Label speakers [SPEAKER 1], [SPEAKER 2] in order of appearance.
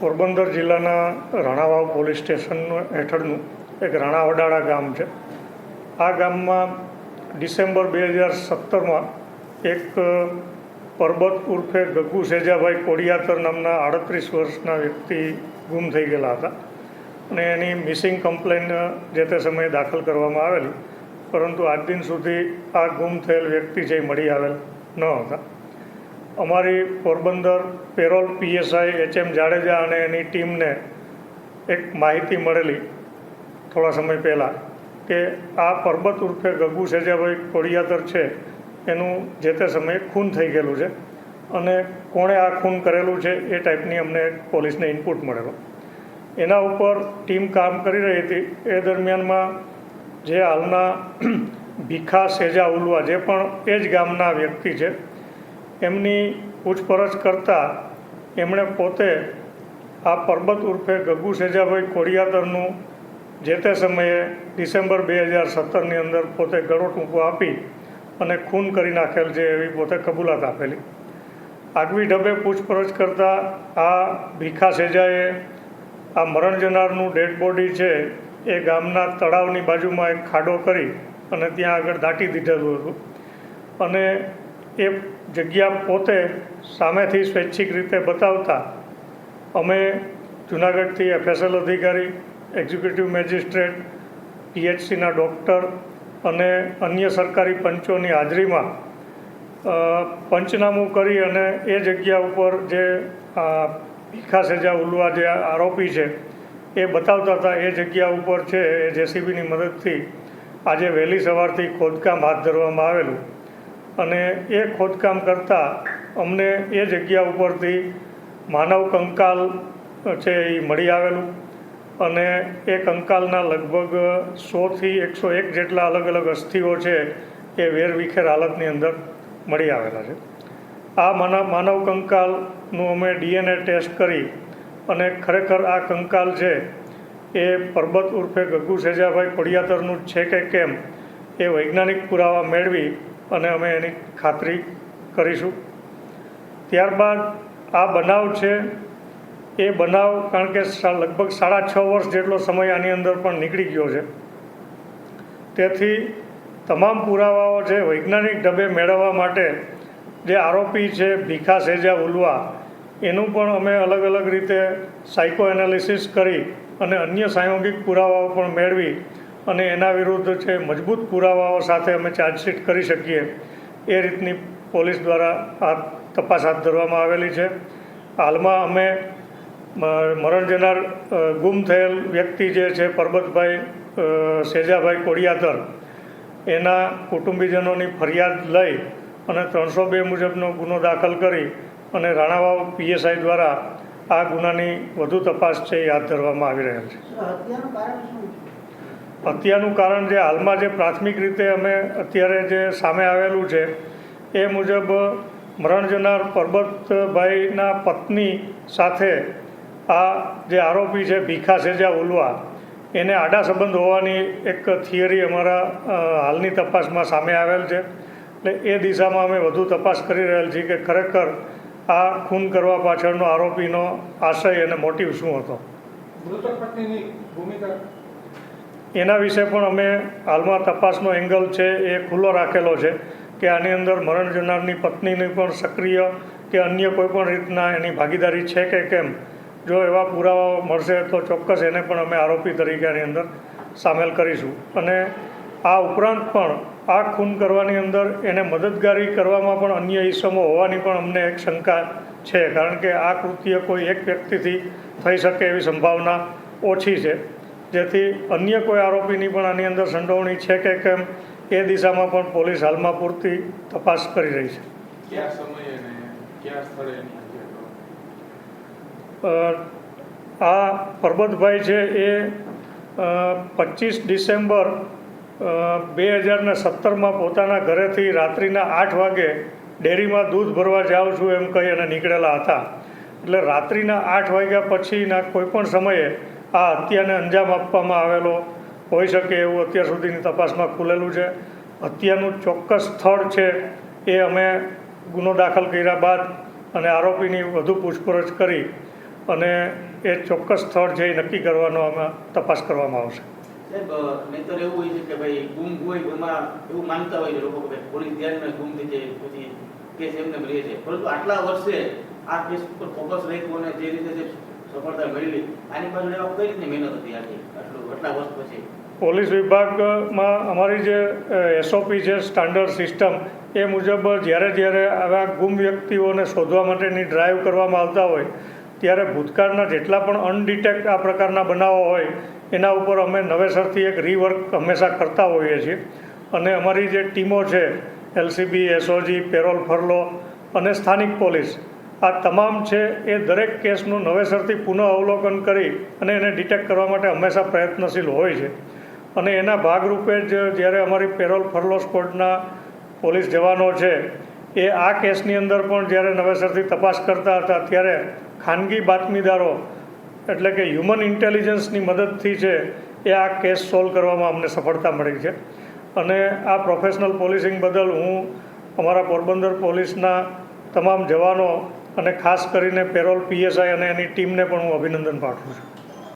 [SPEAKER 1] પોરબંદર જિલ્લાના Ranavav police station હેઠળનું એક રાણાવડાળા ગામ છે. આ ગામમાં ડિસેમ્બર બે હજાર સત્તરમાં એક પરબત ઉર્ફે ગગુ સેજાભાઈ કોડિયાતર નામના આડત્રીસ વર્ષના વ્યક્તિ ગુમ થઈ ગયેલા હતા. અને એની મિસિંગ કમ્પ્લેન જે તે સમયે દાખલ કરવામાં આવેલી, પરંતુ આજ દિન સુધી આ ગુમ થયેલ વ્યક્તિ એ મળી આવેલ ન હતા. અમારી Porbandar parole PSI H M Jadeja અને એની ટીમને એક માહિતી મળેલી થોડા સમય પહેલાં કે આ પરબત ઉર્ફે ગગુ સેજાભાઈ કોડિયાતર છે. એનું જે તે સમયે ખૂન થઈ ગયેલું છે અને કોણે આ ખૂન કરેલું છે એ ટાઈપની અમને પોલીસને ઇનપુટ મળેલો. એના ઉપર ટીમ કામ કરી રહી હતી. એ દરમિયાનમાં જે હાલના ભીખા સેજા ઉલવા જે પણ એ જ ગામના વ્યક્તિ છે એમની પૂછપરછ કરતાં એમણે પોતે આ પરબત ઉર્ફે ગગુ સેજાભાઈ કોડિયાદરનું જે તે સમયે ડિસેમ્બર બે હજાર સત્તરની અંદર પોતે ગળો ટૂંકો આપી અને ખૂન કરી નાખેલ છે એવી પોતે કબૂલાત આપેલી. આગવી ઢબે પૂછપરછ કરતાં આ ભીખા સેજાએ આ મરણ જનારનું ડેડ બોડી છે એ ગામના તળાવની બાજુમાં એક ખાડો કરી અને ત્યાં આગળ દાટી દીધેલું હતું. અને એ જગ્યા પોતે સામેથી સ્વૈચ્છિક રીતે બતાવતા અમે જુનાગઢથી એફએસએલ અધિકારી, એક્ઝિક્યુટિવ મેજિસ્ટ્રેટ, પીએચસીના ડૉક્ટર અને અન્ય સરકારી પંચોની હાજરીમાં પંચનામું કરી અને એ જગ્યા ઉપર જે ભીખા સેજા ઉલવા જે આરોપી છે, એ બતાવતા હતા એ જગ્યા ઉપર છે એ જેસીબીની મદદથી આજે વહેલી સવારથી ખોદકામ હાથ ધરવામાં આવેલું. અને એ ખોદકામ કરતાં અમને એ જગ્યા ઉપરથી માનવ કંકાલ છે એ મળી આવેલું. અને એ કંકાલના લગભગ સોથી એકસો એક જેટલા અલગ અલગ અસ્થિઓ છે એ વેરવિખેર હાલતની અંદર મળી આવેલા છે. આ માનવ માનવ કંકાલનું અમે ડીએનએ ટેસ્ટ કરી અને ખરેખર આ કંકાલ છે એ પરબત ઉર્ફે ગગુ સેજાભાઈ પડિયાતરનું છે કે કેમ એ વૈજ્ઞાનિક પુરાવા મેળવી અને અમે એની ખાતરી કરીશું. ત્યારબાદ આ બનાવ છે, એ બનાવ કારણ કે લગભગ સાડા છ વર્ષ જેટલો સમય આની અંદર પણ નીકળી ગયો છે. તેથી તમામ પુરાવાઓ છે વૈજ્ઞાનિક ઢબે મેળવવા માટે જે આરોપી છે, ભીખા સેજા ઉલવા, એનું પણ અમે અલગ અલગ રીતે સાયકો એનાલિસિસ કરી અને અન્ય સાયોગિક પુરાવાઓ પણ મેળવી અને એના વિરુદ્ધ છે મજબૂત પુરાવાઓ સાથે અમે ચાર્જશીટ કરી શકીએ, એ રીતની પોલીસ દ્વારા આ તપાસ હાથ ધરવામાં આવેલી છે. હાલમાં અમે મરણ જનાર ગુમ થયેલ વ્યક્તિ જે છે, પરબતભાઈ સેજાભાઈ કોડિયાતર, એના કુટુંબીજનોની ફરિયાદ લઈ અને ત્રણસો બે મુજબનો ગુનો દાખલ કરી અને રાણાવાવ પીએસઆઈ દ્વારા આ ગુનાની વધુ તપાસ છે એ હાથ ધરવામાં આવી રહેલ છે?
[SPEAKER 2] હત્યાનું કારણ
[SPEAKER 1] જે હાલમાં જે પ્રાથમિક રીતે અમે અત્યારે જે સામે આવેલું છે, એ મુજબ મરણ જનાર પરબતભાઈના પત્ની સાથે આ જે આરોપી છે, ભીખા સેજા ઉલવા, એને આડા સંબંધ હોવાની એક થિયરી અમારા હાલની તપાસમાં સામે આવેલ છે. એટલે એ દિશામાં અમે વધુ તપાસ કરી રહેલ છીએ કે ખરેખર આ ખૂન કરવા પાછળનો આરોપીનો આશય અને મોટિવ શું હતો?
[SPEAKER 3] મૃતક પત્નીની ભૂમિકા
[SPEAKER 1] એના વિશે પણ અમે હાલમાં તપાસનો એંગલ છે એ ખુલ્લો રાખેલો છે કે આની અંદર મરણ જનારની પત્નીની પણ સક્રિય કે અન્ય કોઈ પણ રીતના એની ભાગીદારી છે કે કેમ? જો એવા પુરાવાઓ મળશે તો ચોક્કસ એને પણ અમે આરોપી તરીકે આની અંદર સામેલ કરીશું. અને આ ઉપરાંત પણ આ ખૂન કરવાની અંદર એને મદદગારી કરવામાં પણ અન્ય ઈસમો હોવાની પણ અમને એક શંકા છે. કારણ કે આ કૃત્ય કોઈ એક વ્યક્તિથી થઈ શકે એવી સંભાવના ઓછી છે. જેથી અન્ય કોઈ આરોપીની પણ આની અંદર સંડોવણી છે કે કેમ એ દિશામાં પણ પોલીસ હાલમાં પૂરતી તપાસ કરી રહી છે. આ પરબતભાઈ છે એ પચીસ ડિસેમ્બર બે હજારને સત્તરમાં પોતાના ઘરેથી રાત્રિના આઠ વાગે ડેરીમાં દૂધ ભરવા જાઉં છું એમ કહી અને નીકળેલા હતા. એટલે રાત્રિના આઠ વાગ્યા પછીના કોઈ પણ સમયે આ હત્યાને અંજામ આપવામાં આવેલો હોઈ શકે એવું અત્યાર સુધીની તપાસમાં ખુલેલું છે. હત્યાનું ચોક્કસ સ્થળ છે એ અમે ગુનો દાખલ કર્યા બાદ અને આરોપીની વધુ પૂછપરછ કરી અને એ ચોક્કસ સ્થળ છે એ નક્કી કરવાનો આમાં તપાસ કરવામાં આવશે.
[SPEAKER 4] નહીતર એવું હોય છે કે ભાઈ ગુમ હોય એમાં એવું માનતા હોય છે લોકો કે પોલીસ ધ્યાનમાં ગુમ થઈ જાય, પછી કેસ એમને રહે છે. પરંતુ આટલા વર્ષે આ કેસ ઉપર ફોકસ રાખ્યું અને જે રીતે સફળતા મેળવી. આની પાછળ એવા કઈ રીતની મહેનત હતી આટલી આટલું આટલા વર્ષ પછી
[SPEAKER 1] પોલીસ વિભાગમાં અમારી જે એસઓપી છે સ્ટાન્ડર્ડ સિસ્ટમ એ મુજબ જ્યારે જ્યારે આવા ગુમ વ્યક્તિઓને શોધવા માટેની ડ્રાઈવ કરવામાં આવતા હોય, ત્યારે ભૂતકાળના જેટલા પણ અનડિટેક્ટ આ પ્રકારના બનાવો હોય, એના ઉપર અમે નવેસરથી એક રીવર્ક હંમેશા કરતા હોઈએ છીએ. અને અમારી જે ટીમો છે એલસીબી એસઓજી પેરોલ ફરલો અને સ્થાનિક પોલીસ આ તમામ છે એ દરેક કેસનું નવેસરથી પુનઃ અવલોકન કરી અને એને ડિટેક્ટ કરવા માટે હંમેશા પ્રયત્નશીલ હોય છે. અને એના ભાગરૂપે જ જ્યારે અમારી પેરોલ ફરલો સ્કોડના પોલીસ જવાનો છે, એ આ કેસની અંદર પણ જ્યારે નવેસરથી તપાસ કરતા હતા, ત્યારે ખાનગી બાતમીદારો, એટલે કે હ્યુમન ઇન્ટેલિજન્સની મદદથી છે, એ આ કેસ સોલ્વ કરવામાં અમને સફળતા મળી છે. અને આ પ્રોફેશનલ પોલીસિંગ બદલ હું અમારા પોરબંદર પોલીસના તમામ જવાનો અને ખાસ કરીને પેરોલ પીએસઆઈ અને એની ટીમને પણ હું અભિનંદન પાઠવું છું.